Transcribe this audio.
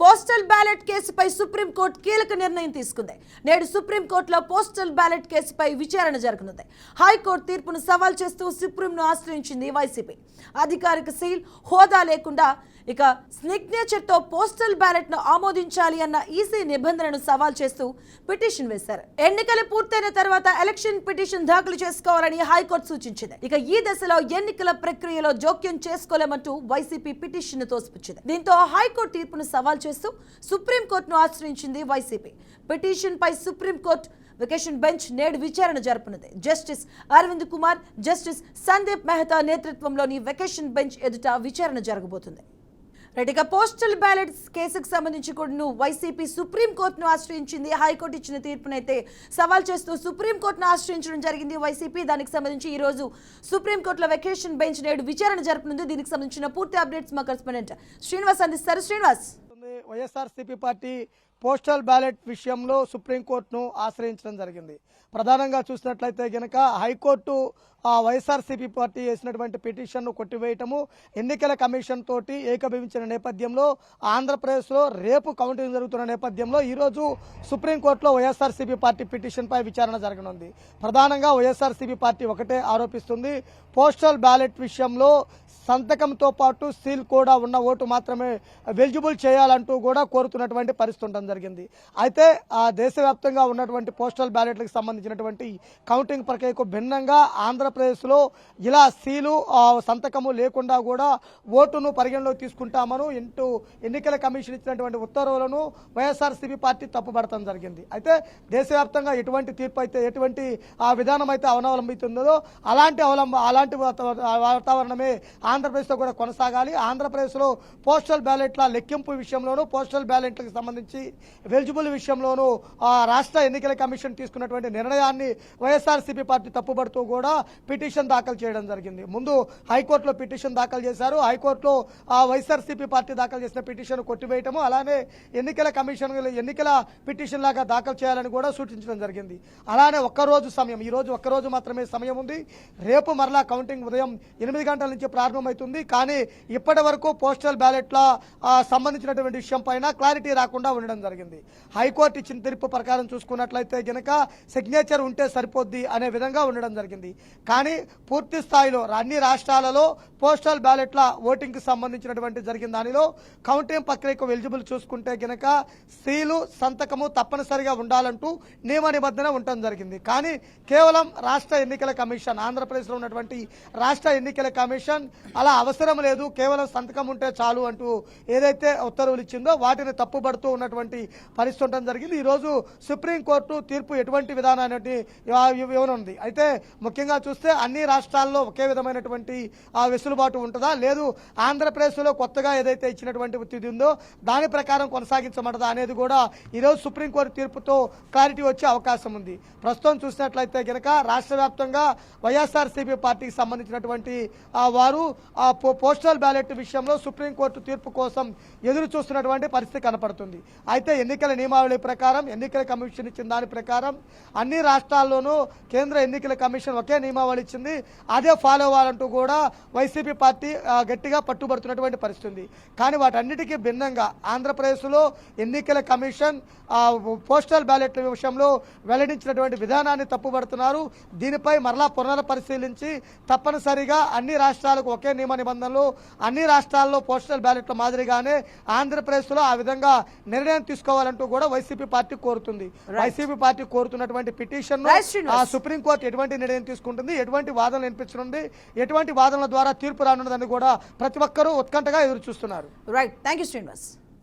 Postal ballot కేసుపై supreme court కీలక నిర్ణయం తీసుకుంది. నేడు సుప్రీంకోర్టులో పోస్టల్ బ్యాలెట్ కేసుపై విచారణ జరగనుంది. హైకోర్టు తీర్పును సవాల్ చేస్తూ సుప్రీంను ఆశ్రయించింది వైసీపీ. అధికారిక సీల్ హోదా లేకుండా ఇక సిగ్నేచర్తో పోస్టల్ బ్యాలెట్ను ఆమోదించాలి అన్న ఈసీ నిబంధనను సవాల్ చేస్తూ పిటిషన్ వేశారు. ఎన్నికలు పూర్తయిన తర్వాత ఎలక్షన్ పిటిషన్ దాఖలు చేసుకోవాలని హైకోర్టు సూచించింది. ఇక ఈ దశలో ఎన్నికల ప్రక్రియలో జోక్యం చేసుకోలేమంటూ వైసీపీ పిటిషన్ తోసిపుచ్చింది. దీంతో హైకోర్టు తీర్పును సవాల్ చేస్తూ సుప్రీంకోర్టును ఆశ్రయించింది వైసీపీ. పిటిషన్ పై సుప్రీంకోర్టు వెకేషన్ బెంచ్ నేడు విచారణ జరపనుంది. జస్టిస్ అరవింద్ కుమార్ జస్టిస్ సందీప్ మెహతా నేతృత్వంలోని వెకేషన్ బెంచ్ ఎదుట విచారణ జరగబోతుంది. రైట్ ఇక పోస్టల్ బ్యాలెట్స్ కేసుకు సంబంధించి కూడా వైసీపీ సుప్రీంకోర్టును ఆశ్రయించింది. హైకోర్టు ఇచ్చిన తీర్పునైతే సవాల్ చేస్తూ సుప్రీంకోర్టును ఆశ్రయించడం జరిగింది వైసీపీ. దానికి సంబంధించి ఈ రోజు సుప్రీంకోర్టులో వెకేషన్ బెంచ్ నేడు విచారణ జరపనుంది. దీనికి సంబంధించిన పూర్తి అప్డేట్స్ మా కరెస్పాండెంట్ శ్రీనివాస్ అందిస్తారు. Srinivas. YSRCP party postal ballot విషయంలో సుప్రీంకోర్టును ఆశ్రయించడం జరిగింది. ప్రధానంగా చూసినట్లయితే గనక హైకోర్టు వైఎస్ఆర్సీపీ పార్టీ వేసినటువంటి పిటిషన్ను కొట్టివేయటము ఎన్నికల కమిషన్ తోటి ఏకభవించిన నేపథ్యంలో ఆంధ్రప్రదేశ్లో రేపు కౌంటింగ్ జరుగుతున్న నేపథ్యంలో ఈరోజు సుప్రీంకోర్టులో వైఎస్ఆర్సీపీ పార్టీ పిటిషన్పై విచారణ జరగనుంది. ప్రధానంగా వైఎస్ఆర్సీపీ పార్టీ ఒకటే ఆరోపిస్తుంది. పోస్టల్ బ్యాలెట్ విషయంలో సంతకంతో పాటు సీల్ కూడా ఉన్న ఓటు మాత్రమే వెలిజిబుల్ చేయాలంటూ కూడా కోరుతున్నటువంటి పరిస్థితి ఉంటుంది జరిగింది. అయితే ఆ దేశవ్యాప్తంగా ఉన్నటువంటి పోస్టల్ బ్యాలెట్లకు సంబంధించినటువంటి కౌంటింగ్ ప్రక్రియకు భిన్నంగా ఆంధ్రప్రదేశ్లో ఇలా సీలు సంతకము లేకుండా కూడా ఓటును పరిగణలోకి తీసుకుంటామను ఇంటూ ఎన్నికల కమిషన్ ఇచ్చినటువంటి ఉత్తర్వులను వైఎస్ఆర్సీపీ పార్టీ తప్పుపడటం జరిగింది. అయితే దేశవ్యాప్తంగా ఎటువంటి తీర్పు అయితే ఎటువంటి ఆ విధానం అయితే అవలంబితుందో అలాంటి అవలంబ అలాంటి వాతావరణమే ఆంధ్రప్రదేశ్లో కూడా కొనసాగాలి. ఆంధ్రప్రదేశ్లో పోస్టల్ బ్యాలెట్ల లెక్కింపు విషయంలోనూ పోస్టల్ బ్యాలెట్లకు సంబంధించి వెలిజిబుల్ విషయంలోనూ ఆ రాష్ట్ర ఎన్నికల కమిషన్ తీసుకున్నటువంటి నిర్ణయాన్ని వైఎస్ఆర్సీపీ పార్టీ తప్పుబడుతూ కూడా పిటిషన్ దాఖలు చేయడం జరిగింది. ముందు హైకోర్టులో పిటిషన్ దాఖలు చేశారు. హైకోర్టులో ఆ వైఎస్ఆర్సీపీ పార్టీ దాఖలు చేసిన పిటిషన్ కొట్టివేయటము అలానే ఎన్నికల కమిషన్ ఎన్నికల పిటిషన్ లాగా దాఖలు చేయాలని కూడా సూచించడం జరిగింది. అలానే ఒక్కరోజు సమయం ఈ రోజు ఒక్కరోజు మాత్రమే సమయం ఉంది. రేపు మరలా కౌంటింగ్ ఉదయం ఎనిమిది గంటల నుంచి ప్రారంభమవుతుంది. కానీ ఇప్పటి వరకు పోస్టల్ బ్యాలెట్ల సంబంధించినటువంటి విషయం పైన క్లారిటీ రాకుండా ఉండడం జరిగింది హైకోర్టు ఇచ్చిన తీర్పు ప్రకారం చూసుకున్నట్లయితే గనక సిగ్నేచర్ ఉంటే సరిపోద్ది అనే విధంగా ఉండడం జరిగింది. కానీ పూర్తి స్థాయిలో అన్ని రాష్ట్రాలలో పోస్టల్ బ్యాలెట్ల ఓటింగ్కి సంబంధించినటువంటి జరిగిన దానిలో కౌంటింగ్ ప్రక్రియకు ఎలిజిబుల్ చూసుకుంటే గనక స్త్రీలు సంతకము తప్పనిసరిగా ఉండాలంటూ నియమ నిబంధన ఉండటం జరిగింది. కానీ కేవలం రాష్ట్ర ఎన్నికల కమిషన్ ఆంధ్రప్రదేశ్లో ఉన్నటువంటి రాష్ట్ర ఎన్నికల కమిషన్ అలా అవసరం లేదు. కేవలం సంతకం ఉంటే చాలు అంటూ ఏదైతే ఉత్తర్వులు ఇచ్చిందో వాటిని తప్పుపడుతూ ఉన్నటువంటి పరిస్థితి జరిగింది. ఈ రోజు సుప్రీంకోర్టు తీర్పు ఎటువంటి విధానాన్ని ఇవ్వనుంది. అయితే ముఖ్యంగా చూస్తే అన్ని రాష్ట్రాల్లో ఒకే విధమైనటువంటి ఆ వెసులుబాటు ఉంటుందా? లేదు ఆంధ్రప్రదేశ్లో కొత్తగా ఏదైతే ఇచ్చినటువంటి ఒత్తిడి ఉందో దాని ప్రకారం కొనసాగించబడదా అనేది కూడా ఈరోజు సుప్రీంకోర్టు తీర్పుతో క్లారిటీ వచ్చే అవకాశం ఉంది. ప్రస్తుతం చూసినట్లయితే గనక రాష్ట్ర వ్యాప్తంగా వైఎస్ఆర్సీపీ పార్టీకి సంబంధించినటువంటి వారు ఆ పోస్టల్ బ్యాలెట్ విషయంలో సుప్రీంకోర్టు తీర్పు కోసం ఎదురు చూస్తున్నటువంటి పరిస్థితి కనపడుతుంది. అయితే ఎన్నికల నియమావళి ప్రకారం ఎన్నికల కమిషన్ ఇచ్చిన దాని ప్రకారం అన్ని రాష్ట్రాల్లోనూ కేంద్ర ఎన్నికల కమిషన్ ఒకే నియమావళి ఇచ్చింది. అదే ఫాలో అవ్వాలంటూ కూడా వైసీపీ పార్టీ గట్టిగా పట్టుబడుతున్నటువంటి పరిస్థితి ఉంది. కానీ వాటన్నిటికీ భిన్నంగా ఆంధ్రప్రదేశ్లో ఎన్నికల కమిషన్ పోస్టల్ బ్యాలెట్ల విషయంలో వెల్లడించినటువంటి విధానాన్ని తప్పుపడుతున్నారు దీనిపై మరలా పునర్ పరిశీలించి తప్పనిసరిగా అన్ని రాష్ట్రాలకు ఒకే నియమ నిబంధనలు అన్ని రాష్ట్రాల్లో పోస్టల్ బ్యాలెట్ల మాదిరిగానే ఆంధ్రప్రదేశ్లో ఆ విధంగా నిర్ణయం తీసుకోవాలంటూ కూడా వైసీపీ పార్టీ కోరుతుంది. వైసీపీ పార్టీ కోరుతున్నటువంటి పిటిషన్ Srinivas. సుప్రీంకోర్టు ఎటువంటి నిర్ణయం తీసుకుంటుంది? ఎటువంటి వాదనలు వినిపించనుంది? ఎటువంటి వాదనల ద్వారా తీర్పు రానున్నదని కూడా ప్రతి ఒక్కరూ ఉత్కంఠగా ఎదురు చూస్తున్నారు రైట్ థ్యాంక్ శ్రీనివాస్